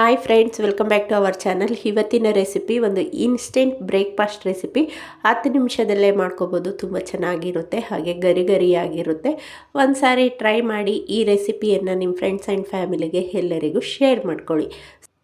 Hi friends welcome back to our channel ಇವತ್ತಿನ recipe ಒಂದು instant breakfast recipe ಹತ್ತು ನಿಮಿಷದಲ್ಲೇ ಮಾಡ್ಕೋಬೋದು. ತುಂಬ ಚೆನ್ನಾಗಿರುತ್ತೆ. ಹಾಗೆ ಗರಿ ಗರಿಯಾಗಿರುತ್ತೆ ಒಂದು ಸಾರಿ ಟ್ರೈ ಮಾಡಿ ಈ ರೆಸಿಪಿಯನ್ನು ನಿಮ್ಮ ಫ್ರೆಂಡ್ಸ್ ಆ್ಯಂಡ್ ಫ್ಯಾಮಿಲಿಗೆ ಎಲ್ಲರಿಗೂ ಶೇರ್ ಮಾಡ್ಕೊಳ್ಳಿ.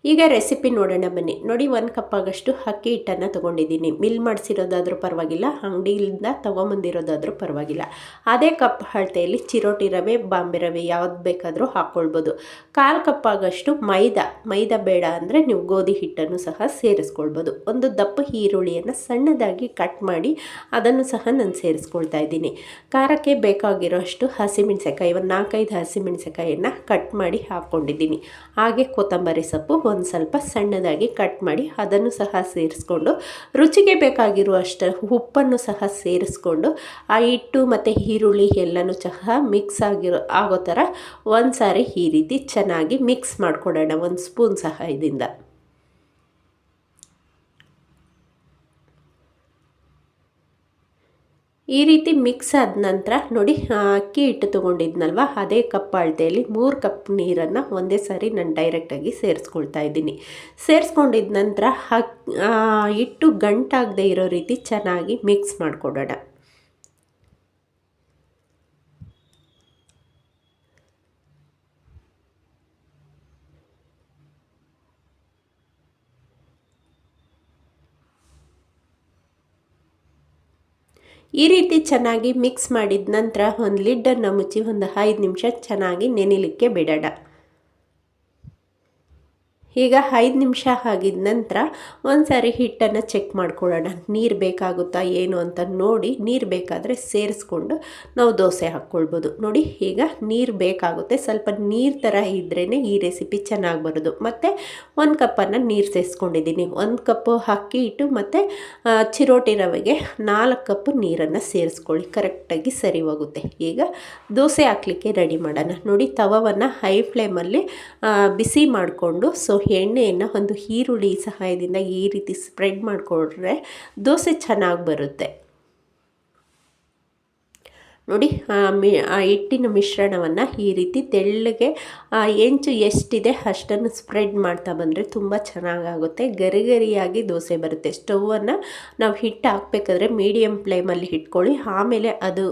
ಈಗ ರೆಸಿಪಿ ನೋಡೋಣ ಬನ್ನಿ. ನೋಡಿ, ಒಂದು ಕಪ್ ಆಗಷ್ಟು ಅಕ್ಕಿ ಹಿಟ್ಟನ್ನು ತೊಗೊಂಡಿದ್ದೀನಿ. ಮಿಲ್ ಮಾಡಿಸಿರೋದಾದರೂ ಪರವಾಗಿಲ್ಲ, ಅಂಗಡಿಯಿಂದ ತೊಗೊಂಬಂದಿರೋದಾದ್ರೂ ಪರವಾಗಿಲ್ಲ. ಅದೇ ಕಪ್ ಅಳತೆಯಲ್ಲಿ ಚಿರೋಟಿ ರವೆ, ಬಾಂಬೆ ರವೆ ಯಾವ್ದು ಬೇಕಾದರೂ ಹಾಕ್ಕೊಳ್ಬೋದು ಕಾಲು ಕಪ್ ಆಗಷ್ಟು ಮೈದಾ ಮೈದಾ ಬೇಡ ಅಂದರೆ ನೀವು ಗೋಧಿ ಹಿಟ್ಟನ್ನು ಸಹ ಸೇರಿಸ್ಕೊಳ್ಬೋದು. ಒಂದು ದಪ್ಪ ಈರುಳ್ಳಿಯನ್ನು ಸಣ್ಣದಾಗಿ ಕಟ್ ಮಾಡಿ ಅದನ್ನು ಸಹ ನಾನು ಸೇರಿಸ್ಕೊಳ್ತಾ ಇದ್ದೀನಿ. ಖಾರಕ್ಕೆ ಬೇಕಾಗಿರೋ ಅಷ್ಟು ಹಸಿಮೆಣಸೆಕಾಯಿ ಒಂದು ನಾಲ್ಕೈದು ಹಸಿಮೆಣಸೆಕಾಯಿಯನ್ನು ಕಟ್ ಮಾಡಿ ಹಾಕ್ಕೊಂಡಿದ್ದೀನಿ ಹಾಗೆ ಕೊತ್ತಂಬರಿ ಸೊಪ್ಪು ಒಂದು ಸ್ವಲ್ಪ ಸಣ್ಣದಾಗಿ ಕಟ್ ಮಾಡಿ ಅದನ್ನು ಸಹ ಸೇರಿಸ್ಕೊಂಡು, ರುಚಿಗೆ ಬೇಕಾಗಿರುವಷ್ಟು ಉಪ್ಪನ್ನು ಸಹ ಸೇರಿಸ್ಕೊಂಡು, ಆ ಹಿಟ್ಟು ಮತ್ತು ಈರುಳ್ಳಿ ಎಲ್ಲನೂ ಸಹ ಮಿಕ್ಸ್ ಆಗಿರೋ, ಆಗೋ ಥರ ಒಂದು ಸಾರಿ ಈ ರೀತಿ ಚೆನ್ನಾಗಿ ಮಿಕ್ಸ್ ಮಾಡಿಕೊಡೋಣ, ಒಂದು ಸ್ಪೂನ್ ಸಹ ಸಹಾಯದಿಂದ ಈ ರೀತಿ ಮಿಕ್ಸ್ ಆದ ನಂತರ ನೋಡಿ ಅಕ್ಕಿ ಹಿಟ್ಟು ತೊಗೊಂಡಿದ್ನಲ್ವ? ಅದೇ ಕಪ್ ಅಳತೆಯಲ್ಲಿ ಮೂರು ಕಪ್ ನೀರನ್ನು ಒಂದೇ ಸಾರಿ ನಾನು ಡೈರೆಕ್ಟಾಗಿ ಸೇರಿಸ್ಕೊಳ್ತಾ ಇದ್ದೀನಿ. ಸೇರಿಸ್ಕೊಂಡಿದ ನಂತರ ಹಿಟ್ಟು ಗಂಟಾಗದೇ ಇರೋ ರೀತಿ ಚೆನ್ನಾಗಿ ಮಿಕ್ಸ್ ಮಾಡಿಕೊಡೋಣ. ಈ ರೀತಿ ಚೆನ್ನಾಗಿ ಮಿಕ್ಸ್ ಮಾಡಿದ ನಂತರ ಒಂದು ಲಿಡ್ಡನ್ನು ಮುಚ್ಚಿ ಒಂದು ಐದು ನಿಮಿಷ ಚೆನ್ನಾಗಿ ನೆನೆಲಿಕ್ಕೆ ಬಿಡೋಣ. ಈಗ ಐದು ನಿಮಿಷ ಆಗಿದ ನಂತರ ಒಂದು ಸಾರಿ ಹಿಟ್ಟನ್ನು ಚೆಕ್ ಮಾಡ್ಕೊಳ್ಳೋಣ. ನೀರು ಬೇಕಾಗುತ್ತಾ ಏನು ಅಂತ ನೋಡಿ ನೀರು ಬೇಕಾದರೆ ಸೇರಿಸ್ಕೊಂಡು ನಾವು ದೋಸೆ ಹಾಕ್ಕೊಳ್ಬೋದು. ನೋಡಿ, ಈಗ ನೀರು ಬೇಕಾಗುತ್ತೆ. ಸ್ವಲ್ಪ ನೀರು ಥರ ಇದ್ರೇ ಈ ರೆಸಿಪಿ ಚೆನ್ನಾಗಿ ಬರೋದು. ಮತ್ತು ಒಂದು ಕಪ್ಪನ್ನು ನೀರು ಸೇರಿಸ್ಕೊಂಡಿದ್ದೀನಿ. ಒಂದು ಕಪ್ಪು ಅಕ್ಕಿ ಇಟ್ಟು ಮತ್ತು ಚಿರೋಟಿ ರವೆಗೆ ನಾಲ್ಕು ಕಪ್ಪು ನೀರನ್ನು ಸೇರಿಸ್ಕೊಳ್ಳಿ. ಕರೆಕ್ಟಾಗಿ ಸರಿ ಹೋಗುತ್ತೆ. ಈಗ ದೋಸೆ ಹಾಕ್ಲಿಕ್ಕೆ ರೆಡಿ ಮಾಡೋಣ. ನೋಡಿ, ತವವನ್ನು ಹೈ ಫ್ಲೇಮಲ್ಲಿ ಬಿಸಿ ಮಾಡಿಕೊಂಡು ಸೊ ಎಣ್ಣೆಯನ್ನು ಒಂದು ಈರುಳ್ಳಿ ಸಹಾಯದಿಂದ ಈ ರೀತಿ ಸ್ಪ್ರೆಡ್ ಮಾಡಿಕೊಂಡ್ರೆ ದೋಸೆ ಚೆನ್ನಾಗಿ ಬರುತ್ತೆ. ನೋಡಿ, ಆ ಹಿಟ್ಟಿನ ಮಿಶ್ರಣವನ್ನು ಈ ರೀತಿ ತೆಳ್ಳಗೆ ಎಂಚು ಎಷ್ಟಿದೆ ಅಷ್ಟನ್ನು ಸ್ಪ್ರೆಡ್ ಮಾಡ್ತಾ ಬಂದರೆ ತುಂಬ ಚೆನ್ನಾಗಾಗುತ್ತೆ. ಗರಿ ಗರಿಯಾಗಿ ದೋಸೆ ಬರುತ್ತೆ. ಸ್ಟೌವನ್ನು ನಾವು ಹಿಟ್ಟು ಹಾಕ್ಬೇಕಾದ್ರೆ ಮೀಡಿಯಮ್ ಫ್ಲೇಮಲ್ಲಿ ಇಟ್ಕೊಳ್ಳಿ ಆಮೇಲೆ ಅದು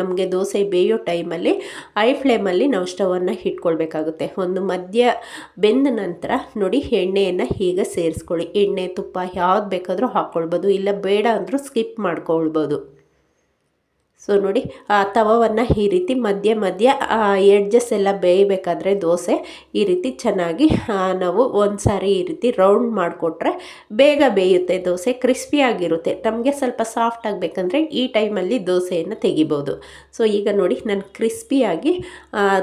ನಮಗೆ ದೋಸೆ ಬೇಯೋ ಟೈಮಲ್ಲಿ ಹೈ ಫ್ಲೇಮಲ್ಲಿ ನಾವು ಸ್ಟವನ್ನು ಇಟ್ಕೊಳ್ಬೇಕಾಗುತ್ತೆ ಒಂದು ಮಧ್ಯ ಬೆಂದ ನಂತರ ನೋಡಿ ಎಣ್ಣೆಯನ್ನು ಹೀಗೆ ಸೇರಿಸ್ಕೊಳ್ಳಿ. ಎಣ್ಣೆ ತುಪ್ಪ ಯಾವ್ದು ಬೇಕಾದರೂ ಹಾಕ್ಕೊಳ್ಬೋದು, ಇಲ್ಲ ಬೇಡ ಅಂದರೂ ಸ್ಕಿಪ್ ಮಾಡ್ಕೊಳ್ಬೋದು. ಸೊ ನೋಡಿ, ಆ, ತವವನ್ನು ಈ ರೀತಿ ಮಧ್ಯ ಮಧ್ಯ ಎಡ್ಜಸ್ ಎಲ್ಲ ಬೇಯಬೇಕಾದ್ರೆ ದೋಸೆ ಈ ರೀತಿ ಚೆನ್ನಾಗಿ ನಾವು ಒಂದು ಸಾರಿ ಈ ರೀತಿ ರೌಂಡ್ ಮಾಡಿಕೊಟ್ರೆ ಬೇಗ ಬೇಯುತ್ತೆ ದೋಸೆ ಕ್ರಿಸ್ಪಿಯಾಗಿರುತ್ತೆ ನಮಗೆ ಸ್ವಲ್ಪ ಸಾಫ್ಟ್ ಆಗಬೇಕಂದ್ರೆ ಈ ಟೈಮಲ್ಲಿ ದೋಸೆಯನ್ನು ತೆಗಿಬೋದು. ಸೊ ಈಗ ನೋಡಿ, ನಾನು ಕ್ರಿಸ್ಪಿಯಾಗಿ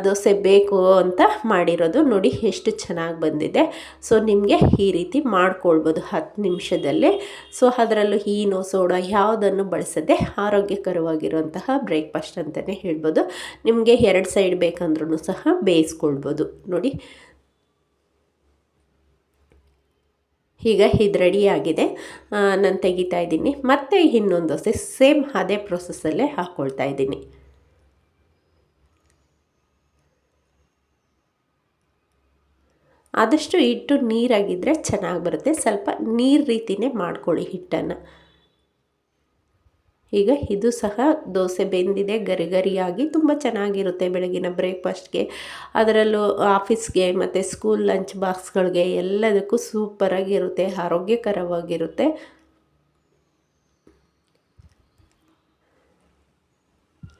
ದೋಸೆ ಬೇಕು ಅಂತ ಮಾಡಿರೋದು ನೋಡಿ ಎಷ್ಟು ಚೆನ್ನಾಗಿ ಬಂದಿದೆ. ಸೊ ನಿಮಗೆ ಈ ರೀತಿ ಮಾಡ್ಕೊಳ್ಬೋದು ಹತ್ತು ನಿಮಿಷದಲ್ಲಿ. ಸೊ ಅದರಲ್ಲೂ ಈನೋ ಸೋಡಾ ಯಾವುದನ್ನು ಬಳಸದೆ ಆರೋಗ್ಯಕರವಾಗಿರುವಂಥ ಮಾಡುವಂತಹ ಬ್ರೇಕ್ಫಾಸ್ಟ್ ಅಂತಲೇ ಹೇಳ್ಬೋದು. ನಿಮಗೆ ಎರಡು ಸೈಡ್ ಬೇಕಂದ್ರೂ ಸಹ ಬೇಯಿಸ್ಕೊಳ್ಬೋದು. ನೋಡಿ. ಈಗ ಇದು ರೆಡಿಯಾಗಿದೆ ನಾನು ತೆಗಿತಾ ಇದ್ದೀನಿ. ಮತ್ತೆ ಇನ್ನೊಂದು ದೋಸೆ ಸೇಮ್ ಅದೇ ಪ್ರೊಸೆಸ್ಸಲ್ಲೇ ಹಾಕ್ಕೊಳ್ತಾ ಇದ್ದೀನಿ. ಆದಷ್ಟು ಹಿಟ್ಟು ನೀರಾಗಿದ್ದರೆ ಚೆನ್ನಾಗಿ ಬರುತ್ತೆ. ಸ್ವಲ್ಪ ನೀರು ರೀತಿಯೇ ಮಾಡ್ಕೊಳ್ಳಿ ಹಿಟ್ಟನ್ನು. ಈಗ ಇದು ಸಹ ದೋಸೆ ಬೆಂದಿದೆ ಗರಿ ಗರಿಯಾಗಿ ತುಂಬ ಚೆನ್ನಾಗಿರುತ್ತೆ ಬೆಳಗಿನ ಬ್ರೇಕ್ಫಾಸ್ಟ್ಗೆ. ಅದರಲ್ಲೂ ಆಫೀಸ್ಗೆ ಮತ್ತು ಸ್ಕೂಲ್ ಲಂಚ್ ಬಾಕ್ಸ್ಗಳಿಗೆ ಎಲ್ಲದಕ್ಕೂ ಸೂಪರಾಗಿರುತ್ತೆ, ಆರೋಗ್ಯಕರವಾಗಿರುತ್ತೆ.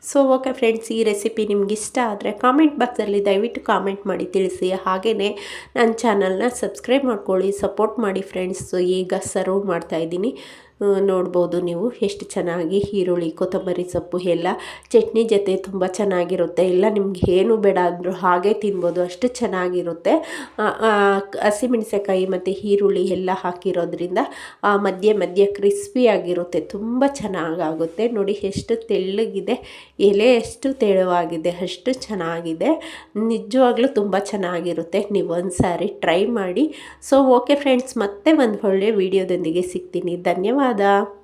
ಸೊ ಓಕೆ ಫ್ರೆಂಡ್ಸ್ ಈ ರೆಸಿಪಿ ನಿಮ್ಗೆ ಇಷ್ಟ ಆದರೆ ಕಾಮೆಂಟ್ ಬಾಕ್ಸಲ್ಲಿ ದಯವಿಟ್ಟು ಕಾಮೆಂಟ್ ಮಾಡಿ, ತಿಳಿಸಿ. ಹಾಗೆಯೇ ನನ್ನ ಚಾನಲ್ನ ಸಬ್ಸ್ಕ್ರೈಬ್ ಮಾಡ್ಕೊಳ್ಳಿ ಸಪೋರ್ಟ್ ಮಾಡಿ ಫ್ರೆಂಡ್ಸ್ ಈಗ ಸರ್ವ್ ಮಾಡ್ತಾಯಿದ್ದೀನಿ ನೋಡ್ಬೋದು ನೀವು ಎಷ್ಟು ಚೆನ್ನಾಗಿ ಈರುಳ್ಳಿ, ಕೊತ್ತಂಬರಿ ಸೊಪ್ಪು ಎಲ್ಲ ಚಟ್ನಿ ಜೊತೆ ತುಂಬ ಚೆನ್ನಾಗಿರುತ್ತೆ. ಇಲ್ಲ, ನಿಮ್ಗೆ ಏನು ಬೇಡ ಅಂದರೂ ಹಾಗೆ ತಿನ್ಬೋದು. ಅಷ್ಟು ಚೆನ್ನಾಗಿರುತ್ತೆ. ಹಸಿಮೆಣಸೆಕಾಯಿ ಮತ್ತು ಈರುಳ್ಳಿ ಎಲ್ಲ ಹಾಕಿರೋದ್ರಿಂದ ಮಧ್ಯೆ ಮಧ್ಯೆ ಕ್ರಿಸ್ಪಿಯಾಗಿರುತ್ತೆ ತುಂಬ ಚೆನ್ನಾಗಾಗುತ್ತೆ. ನೋಡಿ, ಎಷ್ಟು ತೆಳ್ಳಗಿದೆ. ಎಲೆ ಎಷ್ಟು ತೆಳುವಾಗಿದೆ, ಅಷ್ಟು ಚೆನ್ನಾಗಿದೆ. ನಿಜವಾಗ್ಲೂ ತುಂಬ ಚೆನ್ನಾಗಿರುತ್ತೆ. ನೀವು ಒಂದು ಸಾರಿ ಟ್ರೈ ಮಾಡಿ. ಸೊ ಓಕೆ ಫ್ರೆಂಡ್ಸ್ ಮತ್ತೆ ಒಂದು ಒಳ್ಳೆಯ ವಿಡಿಯೋದೊಂದಿಗೆ ಸಿಗ್ತೀನಿ. ಧನ್ಯವಾದ. രാധ